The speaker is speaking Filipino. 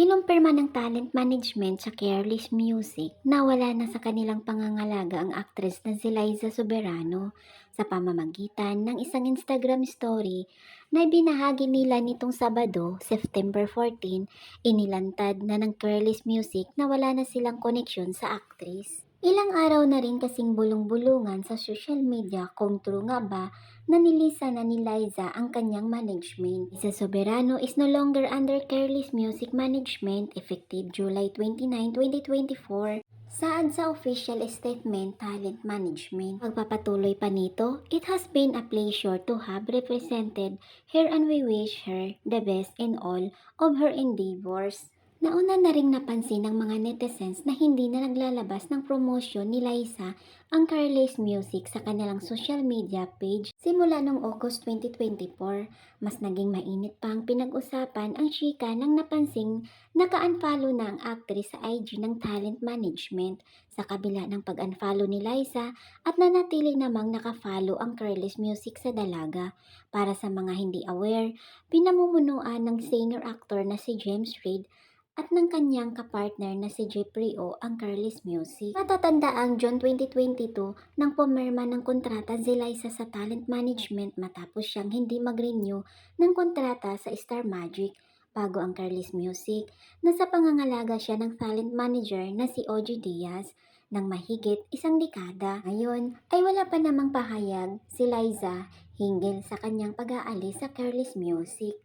Kinumpirma ng talent management sa Careless Music na wala na sa kanilang pangangalaga ang aktres na si Liza Soberano sa pamamagitan ng isang Instagram story na ibinahagi nila nitong Sabado, September 14, inilantad na ng Careless Music na wala na silang koneksyon sa aktris. Ilang araw na rin kasing bulong-bulungan sa social media kung true nga ba na nilisa na ni Liza ang kanyang management. Liza Soberano is no longer under Careless Music Management effective July 29, 2024. Saad sa official statement talent management. Pagpapatuloy pa nito, it has been a pleasure to have represented her and we wish her the best in all of her endeavors. Nauna na ring napansin ng mga netizens na hindi na naglalabas ng promosyon ni Liza ang Careless Music sa kanilang social media page simula noong August 2024. Mas naging mainit pa ang pinag-usapan ang chika nang napansing naka-unfollow na ang actress sa IG ng talent management sa kabila ng pag-unfollow ni Liza at nanatili namang naka-follow ang Careless Music sa dalaga. Para sa mga hindi aware, pinamumunuan ng singer-actor na si James Reid at ng kanyang kapartner na si Jeffrey O ang Careless Music. Matatanda ang June 2022 nang pumirma ng kontrata si Liza sa talent management matapos siyang hindi mag-renew ng kontrata sa Star Magic bago ang Careless Music. Nasa pangangalaga siya ng talent manager na si Oji Diaz ng mahigit isang dekada. Ngayon ay wala pa namang pahayag si Liza hinggil sa kanyang pag-aalis sa Careless Music.